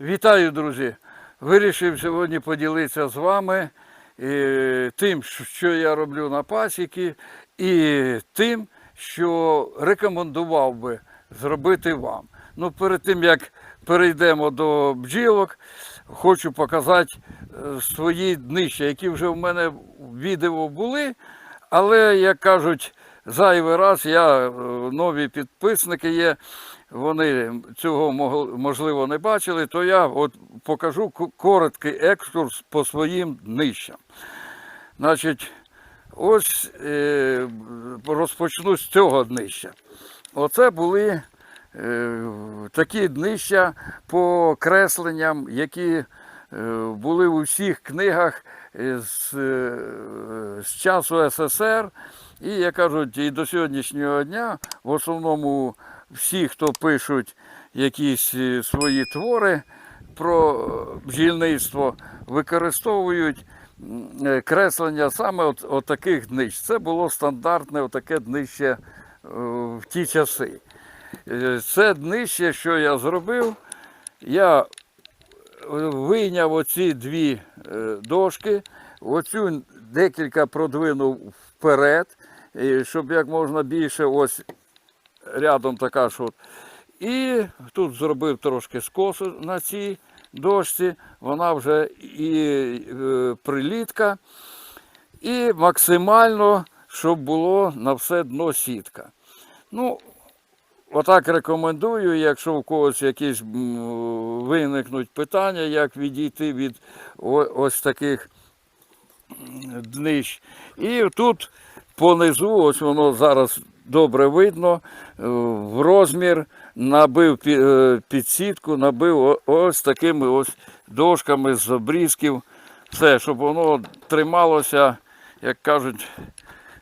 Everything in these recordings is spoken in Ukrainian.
Вітаю, друзі! Вирішив сьогодні поділитися з вами е, тим, що я роблю на пасіки, і тим, що рекомендував би зробити вам. Ну, перед тим як перейдемо до бджілок, хочу показати е, свої днища, які вже в мене відео були. Але, як кажуть, зайвий раз я, е, нові підписники є, вони цього можливо не бачили, то я от покажу короткий екскурс по своїм днищам. Значить, ось е, розпочну з цього днища. Оце були такі днища по кресленням, які е, були у всіх книгах е, з, е, з часу СССР. І, як кажуть, і до сьогоднішнього дня в основному всі, хто пишуть якісь е, свої твори про е, бджільництво, використовують е, креслення саме от, от таких днищ. Це було стандартне отаке днище е, в ті часи. Це днище, що я зробив, я е, вийняв оці дві е, дошки, оцю декілька продвинув вперед, щоб як можна більше ось рядом така ж от. І тут зробив трошки скосу на цій дошці, вона вже і е, прилітка, і максимально, щоб було на все дно сітка. Ну, Отак рекомендую, якщо у когось якісь виникнуть питання, як відійти від ось таких днищ. І тут понизу, ось воно зараз добре видно, е, в розмір набив е, під сітку, набив ось такими ось дошками з обрізків. Все, щоб воно трималося, як кажуть,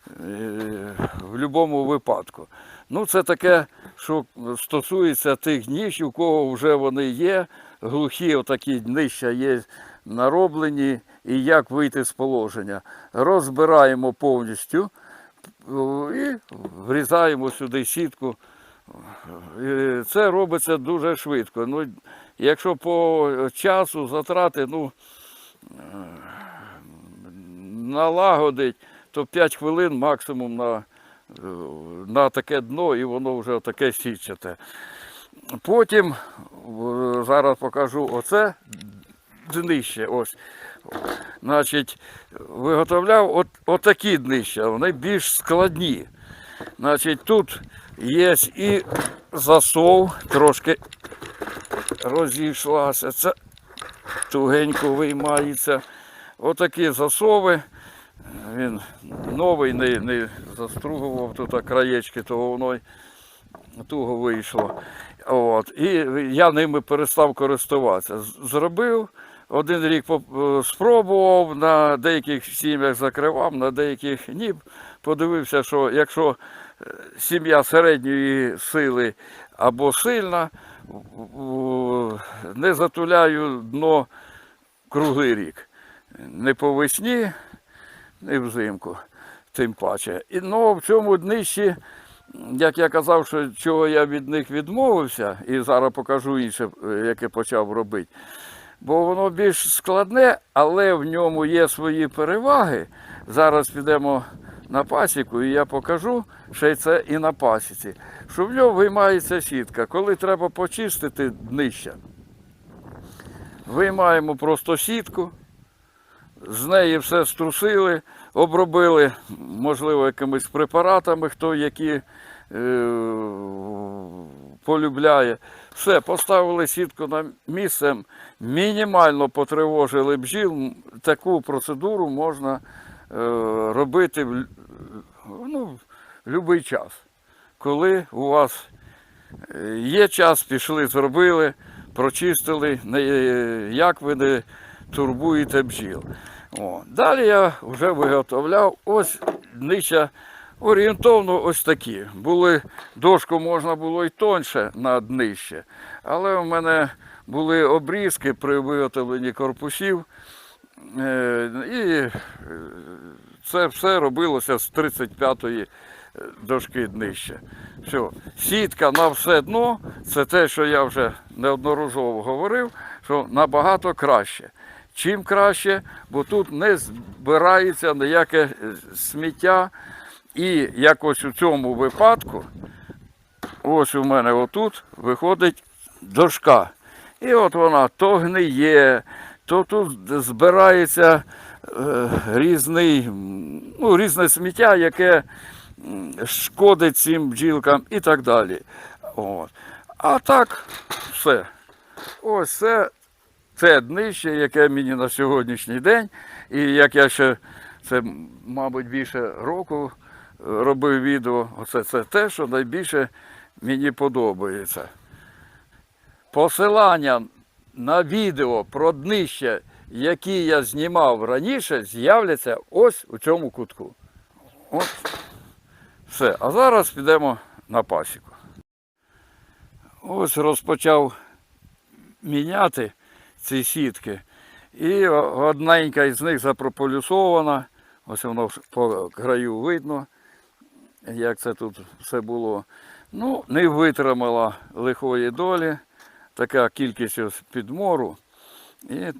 е, в будь-якому випадку. Ну, це таке, що стосується тих ніж, у кого вже вони є, глухі отакі днища є нароблені, і як вийти з положення. Розбираємо повністю і врізаємо сюди сітку. Е, Це робиться дуже швидко. Ну, якщо по часу затрати, ну, налагодить, то 5 хвилин максимум на, е, на таке дно і воно вже таке січате. Потім зараз покажу оце днище. Ось. Значить, виготовляв от, отакі днища, вони більш складні. Значить, тут є і засов, трошки розійшлася. Це тугенько виймається. Отакі засови. Він новий, не, не застругував тут краєчки, то воно туго вийшло. От. І я ними перестав користуватися. Зробив, один рік е, спробував, на деяких сім'ях закривав, на деяких ні. Подивився, що якщо е, сім'я середньої сили або сильна, не затуляю дно круглий рік. Не по весні, не взимку, тим паче. І ну, в цьому днищі, як я казав, що чого я від них відмовився, і зараз покажу інше, е, яке почав робити. Бо воно більш складне, але в ньому є свої переваги. Зараз підемо на пасіку, і я покажу, що це і на пасіці. Що в ньому виймається сітка. Коли треба почистити днища, виймаємо просто сітку, з неї все струсили, обробили, можливо, якимись препаратами, хто які е, полюбляє. Все, поставили сітку на місце, мінімально потривожили бджіл. Таку процедуру можна е, робити в, ну, будь-який час. Коли у вас е, є час, пішли, зробили, прочистили, як ви не турбуєте бджіл. О. Далі я вже виготовляв ось днища Орієнтовно ось такі. Були, дошку можна було й тоньше на днище, але в мене були обрізки при виготовленні корпусів. Е, І е, це все робилося з 35-ї дошки днища. Все. Сітка на все дно це те, що я вже неодноразово говорив, що набагато краще. Чим краще, бо тут не збирається ніяке е, сміття. І якось у цьому випадку, ось у мене отут виходить дошка. І от вона то гниє, то тут збирається е, різний, ну, різне сміття, яке шкодить цим бджілкам і так далі. От. А так, все. Ось це, це днище, яке мені на сьогоднішній день, і як я ще, це, мабуть, більше року е, робив відео, оце це те, що найбільше мені подобається. Посилання на відео про днище, які я знімав раніше, з'являться ось у цьому кутку. От. Все. А зараз підемо на пасіку. Ось розпочав міняти ці сітки. І одненька із них запрополюсована. Ось воно по краю видно, як це тут все було. Ну, не витримала лихої долі, така кількість підмору. І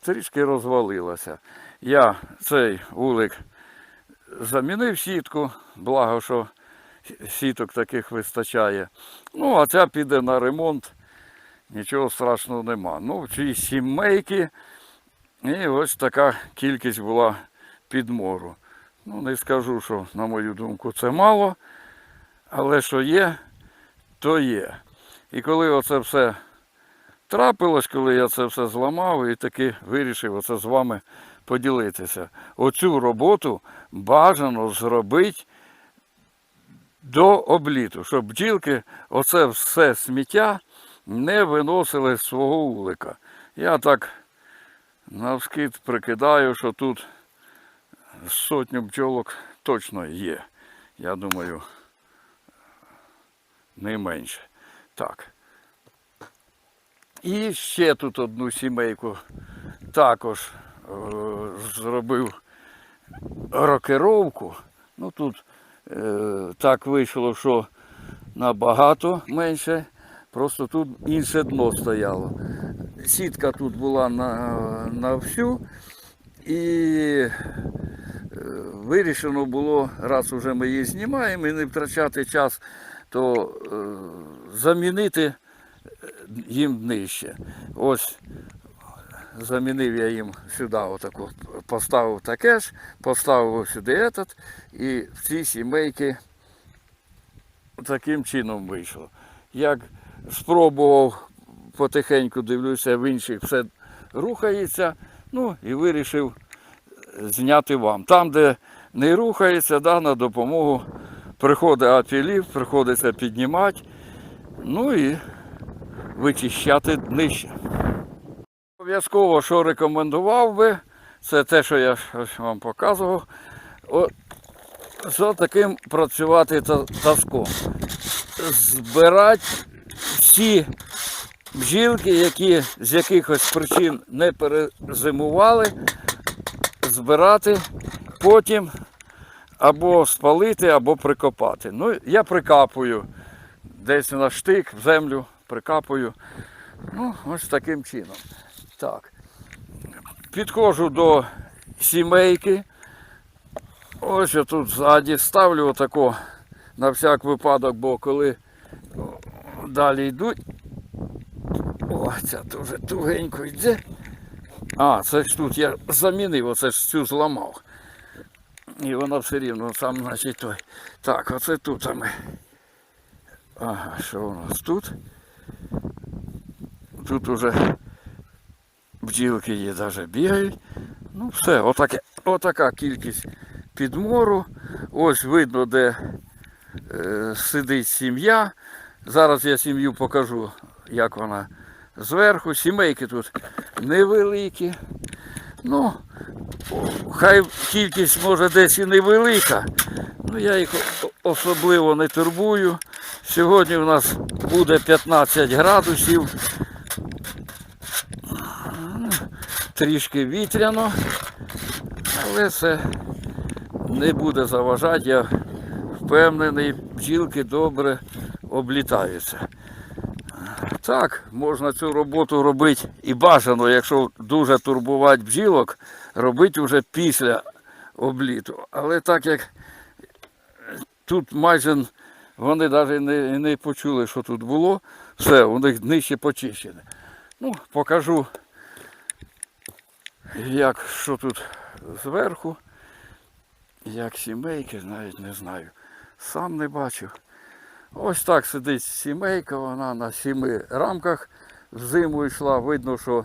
трішки розвалилася. Я цей вулик замінив сітку, благо, що сіток таких вистачає. Ну, а ця піде на ремонт, нічого страшного нема. Ну, в цій сімейки і ось така кількість була підмору. Ну, не скажу, що, на мою думку, це мало, але що є, то є. І коли оце все трапилось, коли я це все зламав і таки вирішив оце з вами поділитися. Оцю роботу бажано зробити до обліту, щоб бджілки оце все сміття не виносили свого вулика. Я так навскид прикидаю, що тут сотню бджолок точно є. Я думаю, не менше. Так. І ще тут одну сімейку також е, зробив рокировку. Ну тут е, так вийшло, що набагато менше, просто тут інше дно стояло. Сітка тут була на, на всю і е, вирішено було, раз уже ми її знімаємо і не втрачати час, то е, замінити їм нижче. Ось замінив я їм сюди отаку, поставив таке ж, поставив сюди этот, і в ці сімейки таким чином вийшло. Як спробував потихеньку дивлюся, в інших все рухається, ну і вирішив зняти вам. Там, де не рухається, да, на допомогу приходить апілів, приходиться піднімати, ну і вичищати днище. Обов'язково, що рекомендував би, це те, що я вам показував. О, з таким працювати та- таском. Збирати всі бджілки, які з якихось причин не перезимували, збирати, потім або спалити, або прикопати. Ну, я прикапую десь на штик в землю, прикапую. Ну, ось таким чином. Так. Підходжу до сімейки. Ось я тут ззаді ставлю отако на всяк випадок, бо коли далі йдуть. О, ця дуже тугенько йде. А, це ж тут я замінив, оце ж цю зламав. І вона все рівно сам, значить, той. Так, оце тут ми. Ага, що у нас тут? Тут уже бджілки є, навіть бігають. Ну все, отаке, отака кількість підмору. Ось видно, де е, сидить сім'я. Зараз я сім'ю покажу, як вона зверху. Сімейки тут невеликі. Ну, хай кількість може десь і невелика. Ну, я їх особливо не турбую. Сьогодні у нас буде 15 градусів. Трішки вітряно, але це не буде заважати. Я впевнений, бджілки добре облітаються. Так, можна цю роботу робити і бажано, якщо дуже турбувати бджілок, робити вже після обліту. Але так як тут майже вони навіть не, не почули, що тут було, все, у них нижче почищене. Ну, покажу, як що тут зверху, як сімейки, навіть не знаю. Сам не бачив. Ось так сидить сімейка, вона на сіми рамках в зиму йшла. Видно, що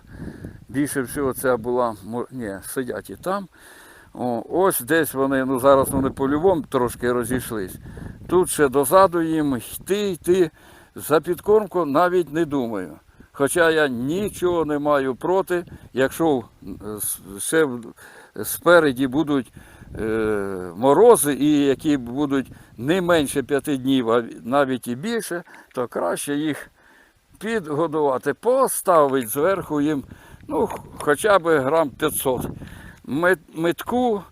більше всього це була, ні, сидять і там. О, ось десь вони, ну зараз вони по-любому трошки розійшлись. Тут ще дозаду їм йти, йти. За підкормку навіть не думаю. Хоча я нічого не маю проти, якщо е, ще спереді будуть морози, і які будуть не менше п'яти днів, а навіть і більше, то краще їх підгодувати, поставити зверху їм ну, хоча б грам 500 Мит- Митку,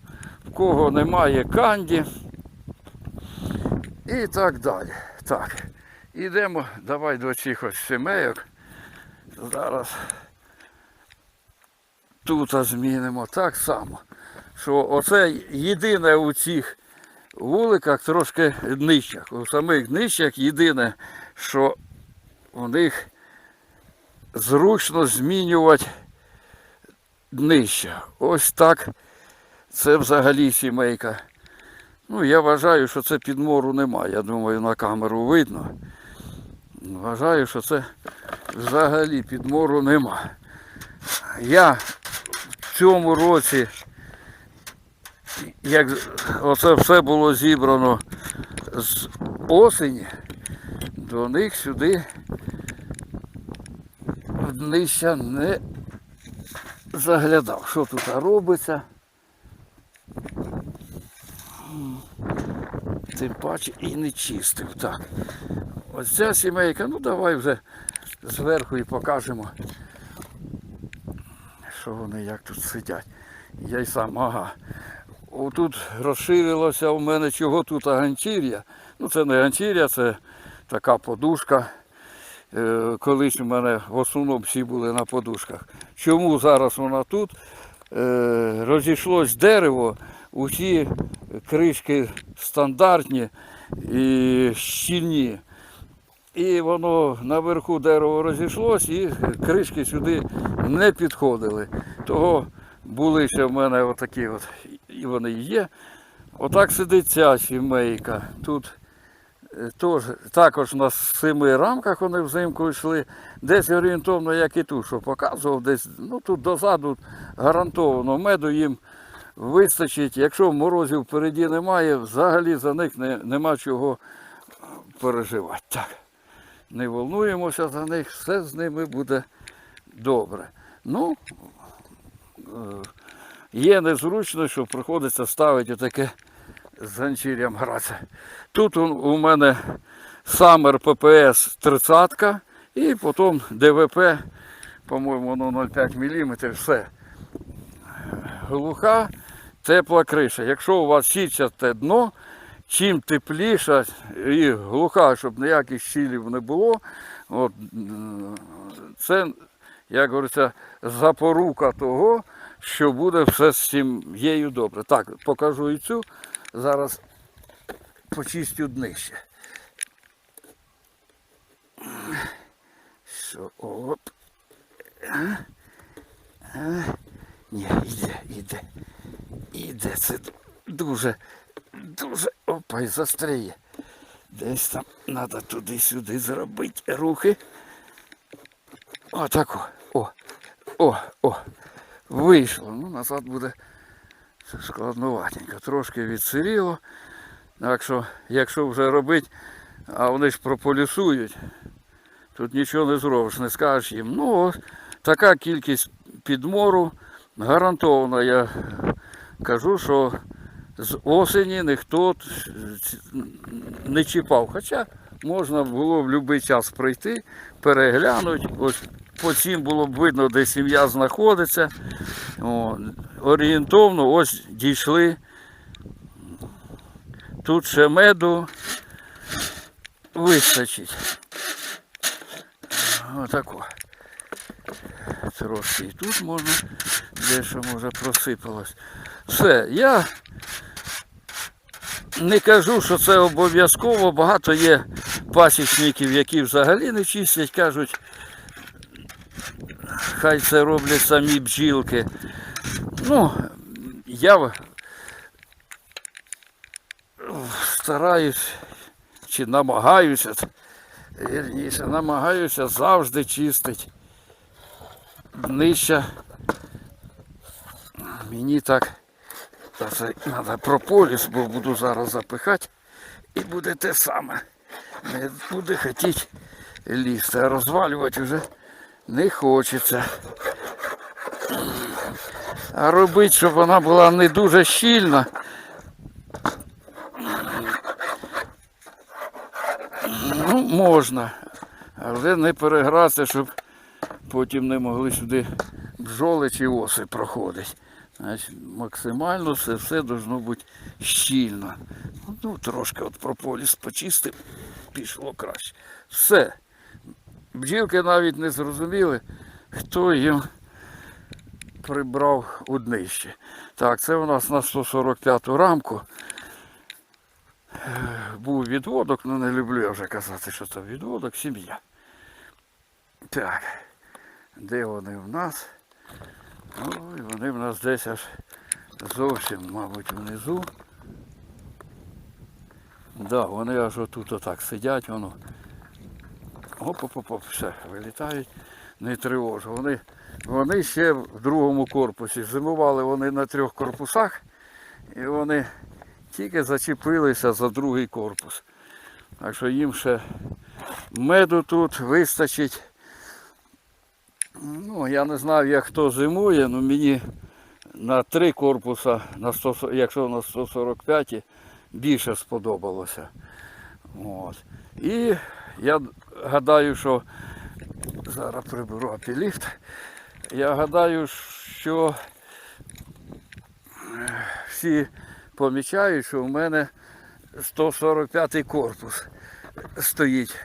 в кого немає канді. І так далі. Так, ідемо, давай до цих ось сімейок. Зараз тут змінимо так само. Що оце єдине у цих вуликах трошки нижчих. У самих нижчих єдине, що у них зручно змінювати днище. Ось так. Це взагалі сімейка. Ну, я вважаю, що це підмору немає. Я думаю, на камеру видно. Вважаю, що це взагалі підмору нема. Я в цьому році, як оце все було зібрано з осені, до них сюди днища не заглядав. Що тут робиться? Тим паче і не чистив. Так. Ось ця сімейка, ну давай вже зверху і покажемо, що вони як тут сидять. Я й сам, ага. Отут розширилося у мене чого тут ганчір'я. Ну це не ганчір'я, це така подушка. Е, Колись у мене в основному всі були на подушках. Чому зараз вона тут? Е, Розійшлось дерево, усі кришки стандартні і щільні. І воно наверху дерево розійшлось, і кришки сюди не підходили. Того були ще в мене отакі от, і вони є. Отак сидить ця сімейка. Тут е, тож, також на семи рамках вони взимку йшли. Десь орієнтовно, як і тут, що показував, десь ну тут дозаду гарантовано меду їм вистачить. Якщо морозів впереді немає, взагалі за них не, нема чого переживати. Так. Не волнуємося за них, все з ними буде добре. Ну, є незручно, що приходиться ставити таке з ганчір'ям гратися. Тут у- мене Summer PPS 30 і потім ДВП, по-моєму, воно 0,5 мм, все. Глуха, тепла криша. Якщо у вас січате дно, чим тепліша і глуха, щоб ніяких щілів не було, от, це, як говориться, запорука того, що буде все з сім'єю добре. Так, покажу і цю. Зараз почистю днище. Що, оп. Ні, іде, іде. Іде. Це дуже, дуже опа, і застряє. Десь там треба туди-сюди зробити рухи. Отако. О, о, о. Вийшло. Ну, назад буде складноватенько. Трошки відсиріло. Так що, якщо вже робити, а вони ж прополісують, тут нічого не зробиш, не скажеш їм. Ну, ось така кількість підмору гарантована. Я кажу, що з осені ніхто не чіпав. Хоча можна було в будь-який час прийти, переглянути. Ось по цим було б видно, де сім'я знаходиться. Орієнтовно ось дійшли. Тут ще меду вистачить. Отако. Трошки і тут можна, дещо може просипалось. Все, я не кажу, що це обов'язково. Багато є пасічників, які взагалі не чистять, кажуть, хай це роблять самі бджілки. Ну, я стараюсь чи намагаюся, вірніше, намагаюся завжди чистити. Днища. Мені так та це треба прополіс, бо буду зараз запихати. І буде те саме. Не буде хотіти лізти, а розвалювати вже не хочеться. А робити, щоб вона була не дуже щільна. Ну, можна, але не переграти, щоб потім не могли сюди бджоли чи оси проходити. Значить, максимально все все должно бути щільно. Ну, трошки от прополіс почистив, пішло краще. Все. Бджілки навіть не зрозуміли, хто їм прибрав у днище. Так, це у нас на 145-ту рамку. Був відводок, ну не люблю я вже казати, що це відводок, сім'я. Так, де вони в нас? Ой, вони в нас десь аж зовсім, мабуть, внизу. Да, вони аж отут отак сидять, воно. Оп-оп-оп, все, вилітають, не тривожу. Вони, вони ще в другому корпусі. Зимували вони на трьох корпусах, і вони тільки зачепилися за другий корпус. Так що їм ще меду тут вистачить. Ну, я не знаю, як хто зимує, але мені на три корпуса, на 100, якщо на 145, більше сподобалося. От. І я гадаю, що зараз приберу апеліфт. Я гадаю, що е, всі помічають, що в мене 145-й корпус стоїть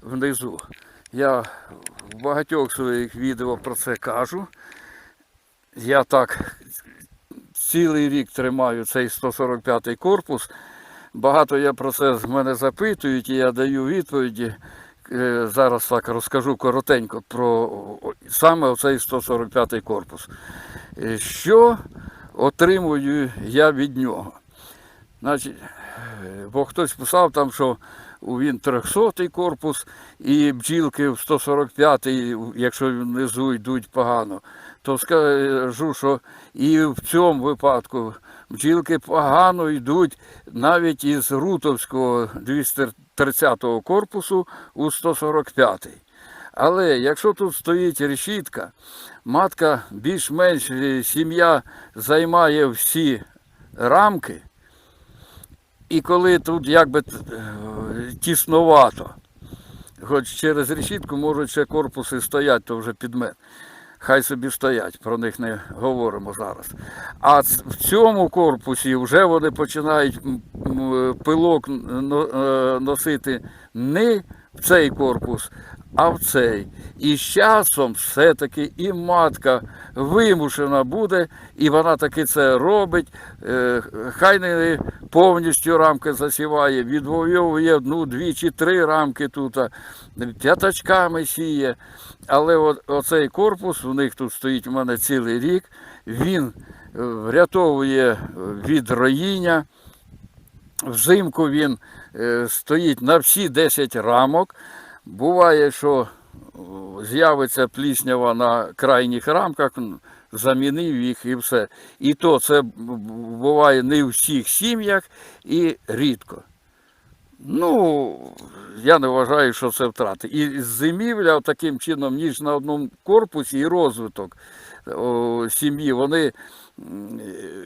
внизу. Я в багатьох своїх відео про це кажу. Я так цілий рік тримаю цей 145-й корпус. Багато я про це з мене запитують і я даю відповіді. Е, Зараз так розкажу коротенько про саме оцей 145 корпус. Е, Що отримую я від нього? Значить, е, бо хтось писав там, що він 300 корпус і бджілки в 145-й, якщо внизу йдуть погано, то скажу, що і в цьому випадку бджілки погано йдуть навіть із Рутовського 230-го корпусу у 145-й. Але якщо тут стоїть решітка, матка більш-менш сім'я займає всі рамки. І коли тут якби е, тісновато, хоч через решітку можуть ще корпуси стоять, то вже підмет. Хай собі стоять, про них не говоримо зараз. А в цьому корпусі вже вони починають м, пилок е, носити не в цей корпус, а в цей. І з часом все-таки і матка вимушена буде, і вона таки це робить. Е, Хай не повністю рамки засіває, відвоює одну, дві чи три рамки тут, п'ятачками сіє. Але оцей корпус, у них тут стоїть у мене цілий рік, він е, врятовує від роїння. Взимку він е, стоїть на всі 10 рамок. Буває, що з'явиться пліснява на крайніх рамках, замінив їх і все. І то це буває не в всіх сім'ях і рідко. Ну, я не вважаю, що це втрати. І зимівля таким чином, ніж на одному корпусі, і розвиток сім'ї, вони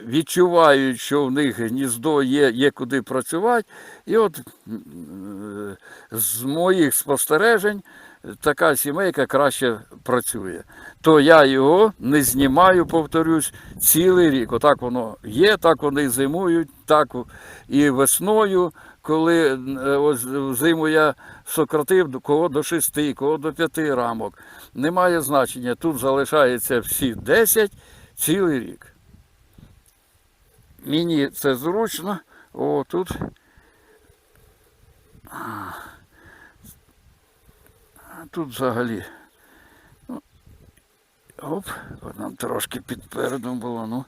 відчувають, що в них гніздо є, є куди працювати. І от з моїх спостережень така сімейка краще працює. То я його не знімаю, повторюсь, цілий рік. Отак воно є, так вони зимують, так і весною, коли е, ось зиму я сократив кого до 6, кого до 5 рамок. Немає значення. Тут залишається всі 10 цілий рік. Мені це зручно. О, тут. Тут взагалі. ну, Оп, нам трошки під передом було. Ну,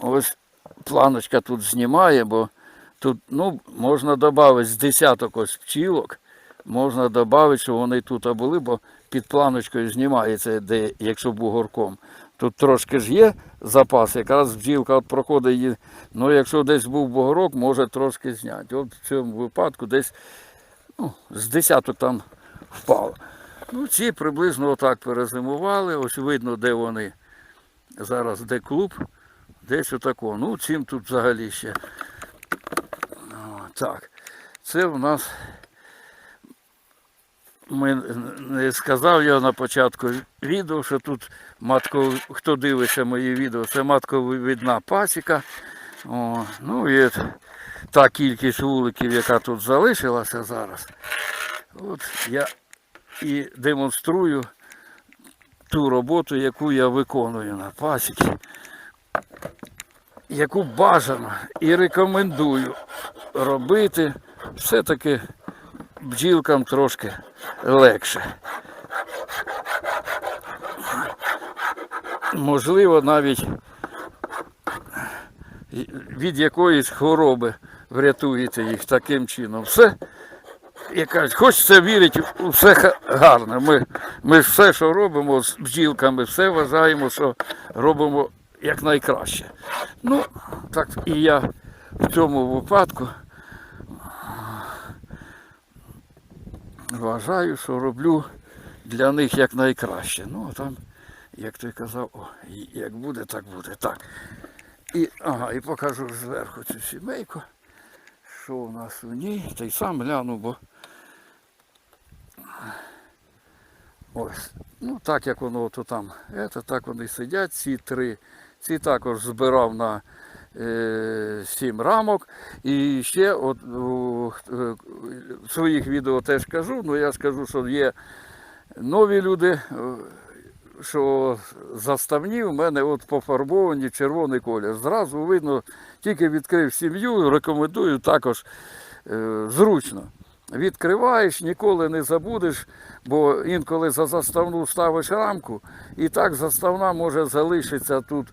ось планочка тут знімає, бо тут ну, можна додати з десяток ось пчілок. Можна додати, що вони тут були, бо під планочкою знімається, де, якщо бугорком. Тут трошки ж є запас, якраз бджілка от проходить її. Ну, якщо десь був бугорок, може трошки зняти. От в цьому випадку десь ну, з десяток там впало. Ну, ці приблизно отак перезимували. Ось видно, де вони. Зараз де клуб, десь отако. Ну, цим тут взагалі ще. О, так. Це в нас. Ми не сказав я на початку відео, що тут матко, хто дивиться мої відео, це матковидна пасіка. О, ну і та кількість вуликів, яка тут залишилася зараз. От я і демонструю ту роботу, яку я виконую на пасіці, яку бажано і рекомендую робити все-таки бджілкам трошки легше. Можливо, навіть від якоїсь хвороби врятуєте їх таким чином. Все якась, хочеться вірити, все гарно. Ми, ми все, що робимо з бджілками, все вважаємо, що робимо якнайкраще. Ну, так і я в цьому випадку вважаю, що роблю для них якнайкраще. Ну, а там, як той казав, о, як буде, так буде. Так. І, ага, і покажу зверху цю сімейку, що у нас у ній. Та й сам гляну, бо ось. Ну, так як воно то там, це, так вони сидять, ці три. Ці також збирав на сім рамок. І ще от, е, в своїх відео теж кажу, ну я скажу, що є нові люди, е, що заставні в мене от пофарбовані червоний колір. Зразу видно, тільки відкрив сім'ю, рекомендую також е, зручно. Відкриваєш, ніколи не забудеш, бо інколи за заставну ставиш рамку, і так заставна може залишитися тут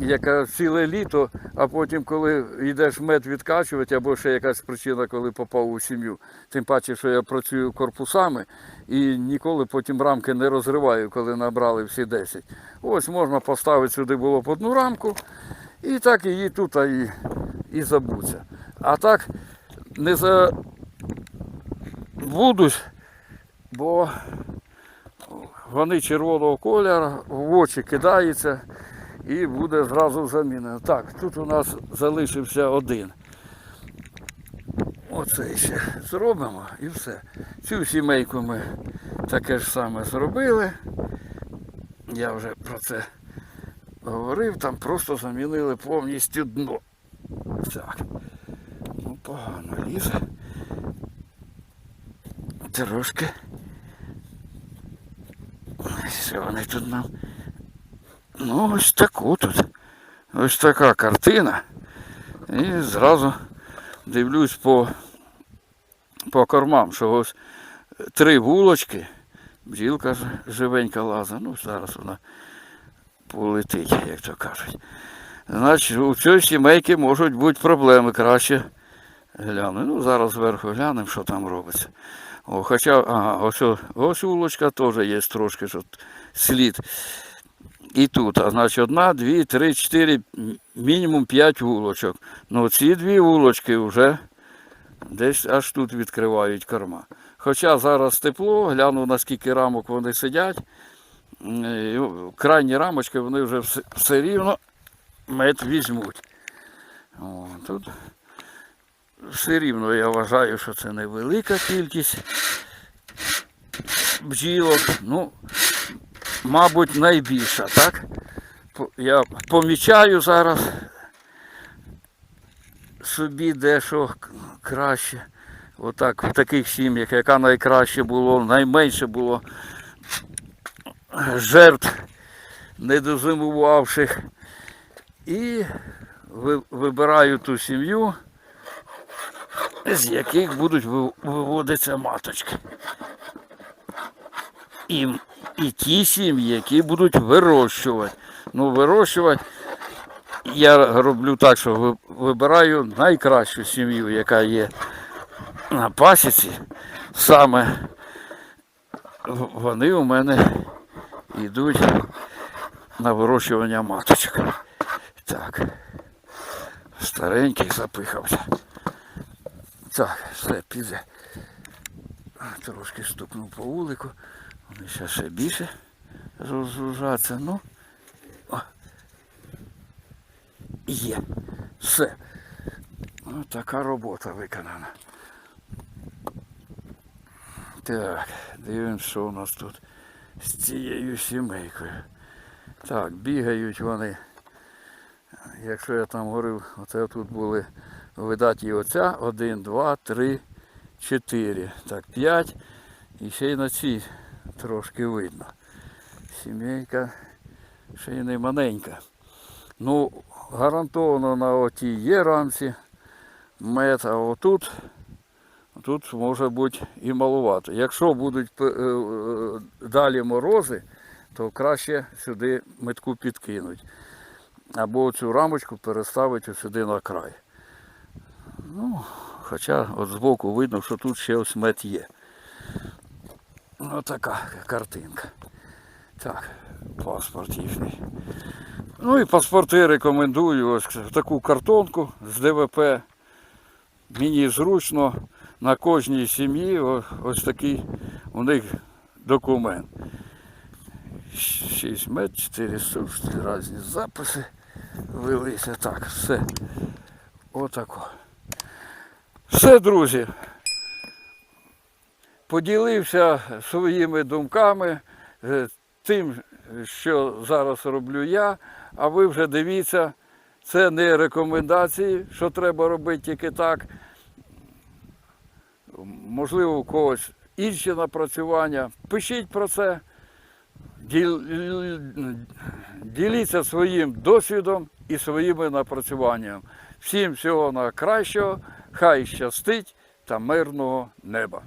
яка ціле літо, а потім, коли йдеш мед відкачувати, або ще якась причина, коли попав у сім'ю. Тим паче, що я працюю корпусами і ніколи потім рамки не розриваю, коли набрали всі 10. Ось можна поставити сюди було б одну рамку, і так її тут і, і забуться. А так не забудуть, бо вони червоного кольору, в очі кидаються і буде зразу заміна. Так, тут у нас залишився один. Оце ще зробимо і все. Цю сімейку ми таке ж саме зробили. Я вже про це говорив, там просто замінили повністю дно. Так. Ну, погано лізе. Трошки. Що вони тут нам Ну, ось таку тут. Ось така картина. І зразу дивлюсь по, по кормам, що ось три вулочки, бджілка живенька лаза, ну зараз вона полетить, як то кажуть. Значить, у цій сімейки можуть бути проблеми краще. Гляну. Ну, зараз зверху глянемо, що там робиться. О, хоча, ага, ось, ось вулочка теж є трошки що слід. І тут, а значить, одна, дві, три, чотири, мінімум п'ять вулочок. Ну, ці дві вулочки вже Десь аж тут відкривають корма. Хоча зараз тепло, гляну наскільки рамок вони сидять. Крайні рамочки вони вже все, все рівно мед візьмуть. О, тут все рівно я вважаю, що це невелика кількість бджілок. Ну, мабуть, найбільша, так? Я помічаю зараз собі дещо краще. Отак, в таких сім'ях, яка найкраще було, найменше було жертв недозимувавших. І вибираю ту сім'ю, з яких будуть виводитися маточки. І, і ті сім'ї, які будуть вирощувати. Ну, вирощувати я роблю так, що вибираю найкращу сім'ю, яка є на пасіці. Саме вони у мене йдуть на вирощування маточок. Так. Старенький запихався. Так, все, піде. Трошки стукнув по вулику. Вони ще ще більше розгружаться. Ну. О. Є. Все. Ось така робота виконана. Так, дивимось, що у нас тут з цією сімейкою. Так, бігають вони. Якщо я там говорив, оце тут були видаті оця. Один, два, три, чотири. Так, п'ять. І ще й на цій трошки видно. Сімейка ще й не маленька. Ну, гарантовано на отій є рамці мед, а отут, тут може бути і малувато. Якщо будуть е, е, далі морози, то краще сюди метку підкинуть. Або цю рамочку переставити сюди на край. Ну, хоча от збоку видно, що тут ще ось мед є. Ось така картинка. Так, паспорт їхній. Ну і паспорти рекомендую ось таку картонку з ДВП. Мені зручно на кожній сім'ї ось такий у них документ. 6 мет, 4 сушки, різні записи велися. Так, все. Отако. Все, друзі. Поділився своїми думками, е, тим, що зараз роблю я, а ви вже дивіться, це не рекомендації, що треба робити тільки так. Можливо, у когось інші напрацювання. Пишіть про це, діліться своїм досвідом і своїми напрацюваннями. Всім всього найкращого, хай щастить та мирного неба.